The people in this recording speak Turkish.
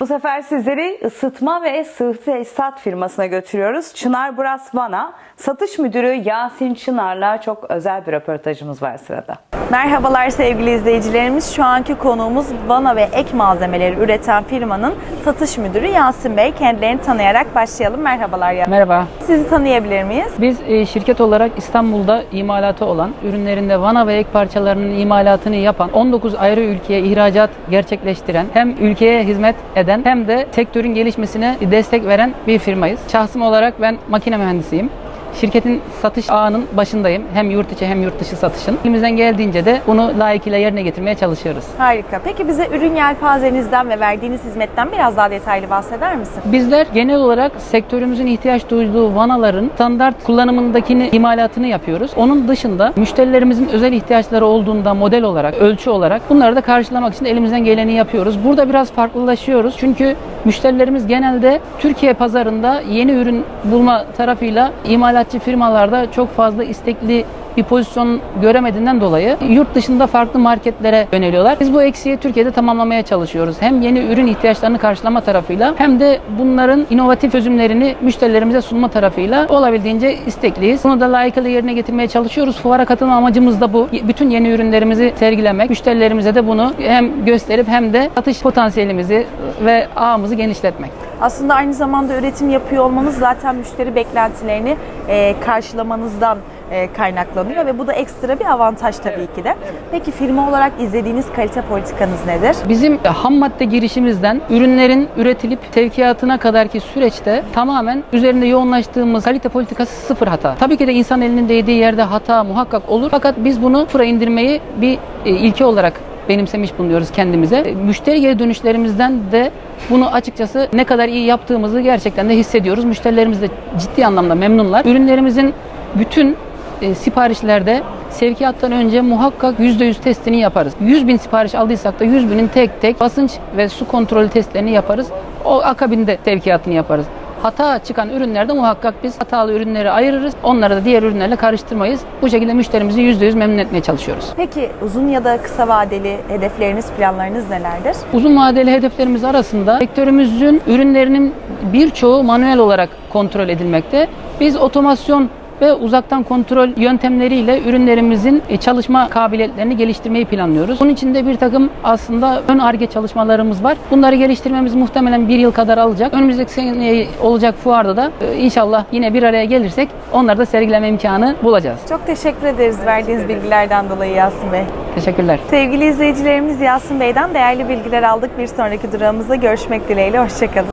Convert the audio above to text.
Bu sefer sizleri ısıtma ve sıvı tesisat firmasına götürüyoruz. Çınar Bras Vana, satış müdürü Yasin Çınar'la çok özel bir röportajımız var sırada. Merhabalar sevgili izleyicilerimiz. Şu anki konuğumuz Vana ve ek malzemeleri üreten firmanın satış müdürü Yasin Bey. Kendilerini tanıyarak başlayalım. Merhabalar Yasin. Merhaba. Sizi tanıyabilir miyiz? Biz e, şirket olarak İstanbul'da imalatı olan, ürünlerinde vana ve ek parçalarının imalatını yapan, 19 ayrı ülkeye ihracat gerçekleştiren, hem ülkeye hizmet eden hem de sektörün gelişmesine destek veren bir firmayız. Şahsım olarak ben makine mühendisiyim. Şirketin satış ağının başındayım. Hem yurt içi hem yurt dışı satışın. Elimizden geldiğince de bunu layıkıyla yerine getirmeye çalışıyoruz. Harika. Peki bize ürün yelpazenizden ve verdiğiniz hizmetten biraz daha detaylı bahseder misin? Bizler genel olarak sektörümüzün ihtiyaç duyduğu vanaların standart kullanımındakini imalatını yapıyoruz. Onun dışında müşterilerimizin özel ihtiyaçları olduğunda model olarak, ölçü olarak bunları da karşılamak için elimizden geleni yapıyoruz. Burada biraz farklılaşıyoruz. Çünkü müşterilerimiz genelde Türkiye pazarında yeni ürün bulma tarafıyla imalatçı firmalarda çok fazla istekli bir pozisyon göremediğinden dolayı yurt dışında farklı marketlere yöneliyorlar. Biz bu eksiği Türkiye'de tamamlamaya çalışıyoruz. Hem yeni ürün ihtiyaçlarını karşılama tarafıyla hem de bunların inovatif çözümlerini müşterilerimize sunma tarafıyla olabildiğince istekliyiz. Bunu da layıkıyla yerine getirmeye çalışıyoruz. Fuara katılma amacımız da bu. Bütün yeni ürünlerimizi sergilemek, müşterilerimize de bunu hem gösterip hem de satış potansiyelimizi ve ağımızı genişletmek. Aslında aynı zamanda üretim yapıyor olmanız zaten müşteri beklentilerini e, karşılamanızdan e, kaynaklanıyor ve bu da ekstra bir avantaj tabii ki de. Peki firma olarak izlediğiniz kalite politikanız nedir? Bizim ham madde girişimizden ürünlerin üretilip sevkiyatına kadarki süreçte tamamen üzerinde yoğunlaştığımız kalite politikası sıfır hata. Tabii ki de insan elinin değdiği yerde hata muhakkak olur. Fakat biz bunu sıfıra indirmeyi bir e, ilke olarak benimsemiş bulunuyoruz kendimize. E, Müşteri geri dönüşlerimizden de bunu açıkçası ne kadar iyi yaptığımızı gerçekten de hissediyoruz. Müşterilerimiz de ciddi anlamda memnunlar. Ürünlerimizin bütün e, siparişlerde sevkiyattan önce muhakkak %100 testini yaparız. 100 bin sipariş aldıysak da 100 binin tek tek basınç ve su kontrolü testlerini yaparız. O akabinde sevkiyatını yaparız. Hata çıkan ürünlerde muhakkak biz hatalı ürünleri ayırırız. Onları da diğer ürünlerle karıştırmayız. Bu şekilde müşterimizi %100 memnun etmeye çalışıyoruz. Peki uzun ya da kısa vadeli hedefleriniz, planlarınız nelerdir? Uzun vadeli hedeflerimiz arasında sektörümüzün ürünlerinin birçoğu manuel olarak kontrol edilmekte. Biz otomasyon ve uzaktan kontrol yöntemleriyle ürünlerimizin e, çalışma kabiliyetlerini geliştirmeyi planlıyoruz. Bunun için de bir takım aslında ön arge çalışmalarımız var. Bunları geliştirmemiz muhtemelen bir yıl kadar alacak. Önümüzdeki sene olacak fuarda da e, inşallah yine bir araya gelirsek onları da sergileme imkanı bulacağız. Çok teşekkür ederiz verdiğiniz bilgilerden dolayı Yasin Bey. Teşekkürler. Sevgili izleyicilerimiz Yasin Bey'den değerli bilgiler aldık. Bir sonraki durağımızda görüşmek dileğiyle. Hoşçakalın.